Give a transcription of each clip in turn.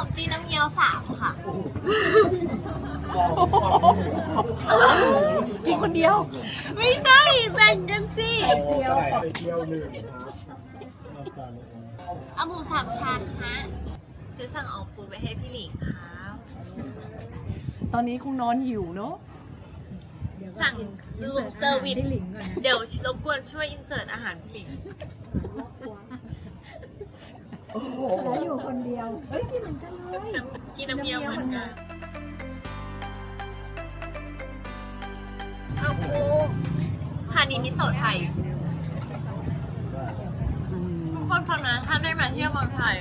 น้ำเงี้ยวสามค่ะกินคนเดียว ไม่ใช่แบ่งกันสิเที่ยวไปเที่ยวหนึ่งครับเอาหมูสามชั้นฮะหรือสั่งออกปูไปให้พี่หลิงครับตอนนี้คงนอนหิวเนอะ สั่งรูมเซอร์วิสเดี๋ยวรบกวนช่วยอินเสิร์ตอาหารพี่หลิงแล้วอยู่คนเดียว เฮ้ยกินเหมือนกันเลย น้ำกินน้ำเงี้ยวเหมือนกันเอาปูคานิมิโซะไทยทุกคนฟังนะถ้าได้มาเที่ยวเมืองไทย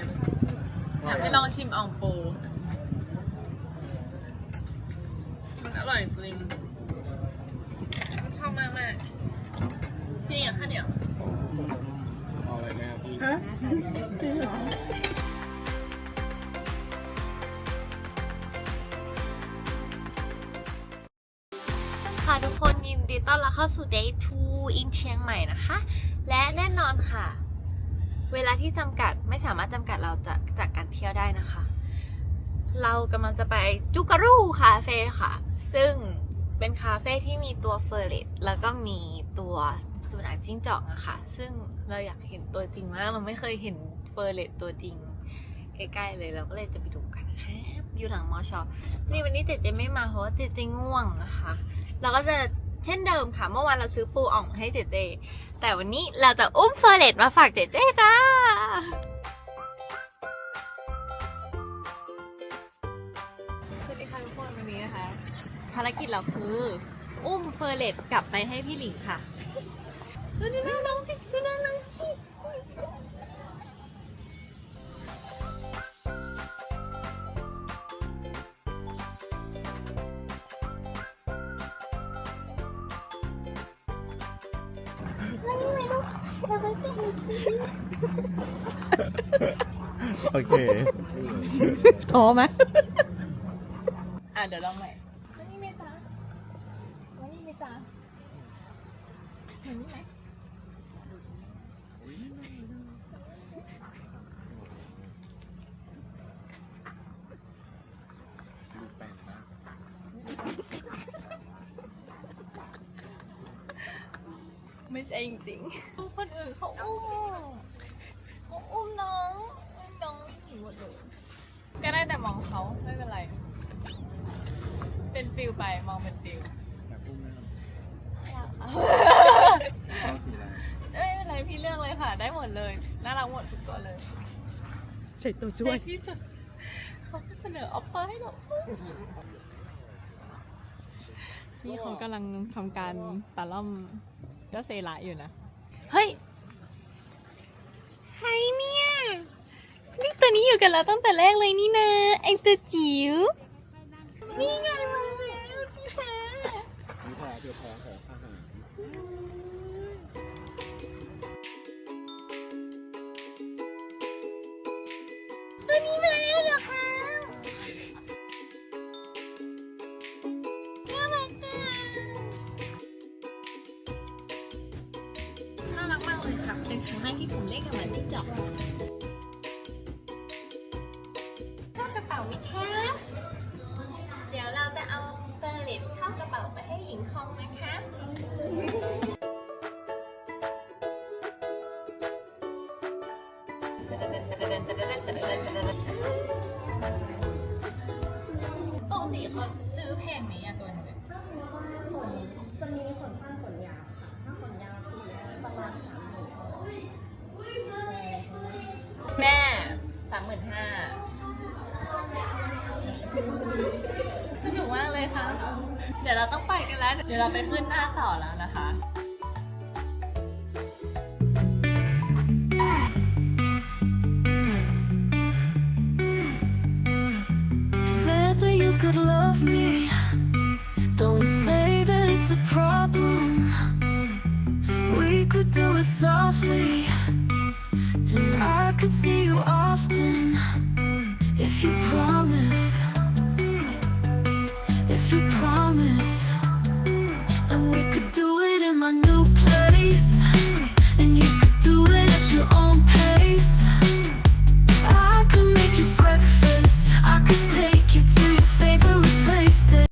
อยากให้ลองชิมอ่องปูมันอร่อยจริงชอบ มากมากๆพี่อยากข้าวเหนียวเอาอะไรแม่พี่ค่ะทุกคนยินดีต้อนรับเข้าสู่ Day 2 in เชียงใหม่นะคะ และแน่นอนค่ะ เวลาที่จำกัดไม่สามารถจำกัดเราจากจากการเที่ยวได้นะคะ เรากำลังจะไปจุการูคาเฟ่ค่ะ ซึ่ง เป็นคาเฟ่ที่มีตัวเฟอร์เรตแล้วก็มีตัวสุนัขจิ้งจอกอะค่ะ ซึ่งเราอยากเห็นตัวจริงมาก เราไม่เคยเห็นเฟอร์เรตตัวจริง ใกล้ๆเลยเราก็เลยจะไปดูกันนะคะอยู่หลังมอชอนี่วันนี้เจเจไม่มาเพราะว่าเจเจง่วงนะคะเราก็จะเช่นเดิมค่ะ เมื่อวานเราซื้อปูอ่องให้เจเจ แต่วันนี้เราจะอุ้มเฟอร์เรตมาฝากเจเจจ้าสวัสดีค่ะทุกคนวันนี้นะคะ ภารกิจเราคือ อุ้มเฟอร์เรตกลับไปให้พี่หลิงค่ะดูน้าน้องสิดูน้าน้องสิโอเคท้อไหมอะเดี๋ยวลองใหม่ วันนี้ไหมจ๊ะเห็นไหมไม่ใช่จริงๆคนอื่นเขาอุ้มเขาอุ้มน้องอุ้มน้องหนีหมดเลยก็ได้แต่มองเขาไม่เป็นไร เป็นฟิลไปมองเป็นฟิล เอาเอาสีอะไรไม่เป็นไรพี่เลือกเลยค่ะ ได้หมดเลยน่ารักหมดทุกตัวเลยใส่ตัวช่วย ในที่สุดเขาก็เสนอออฟเฟอร์ให้เรานี่เขากำลังทำการตาล่อมเจ้าเซระอยู่นะ เฮ้ย ใครเนี่ยนี่ตัวนี้อยู่กันแล้วตั้งแต่แรกเลยนี่นะไอตัวจิ๋วนี่ไงมาแล้วที่แท้ นี่แพ้เดี๋ยวแพ้ขอ มากเลยค่ะเป็นครั้งที่ผมเล่นกับหมาจิ้งจอกเข้ากระเป๋าไหมครับ เดี๋ยวเราจะเอาเบอร์เลตเข้ากระเป๋าไปให้หญิงคองนะคะปกติเขาซื้อแพงไหมอะตัวหนึ สนุกมากเลยค่ะ เดี๋ยวเราต้องไปกันแล้ว เดี๋ยวเราไปขึ้นหน้าต่อแล้วนะคะ could see you often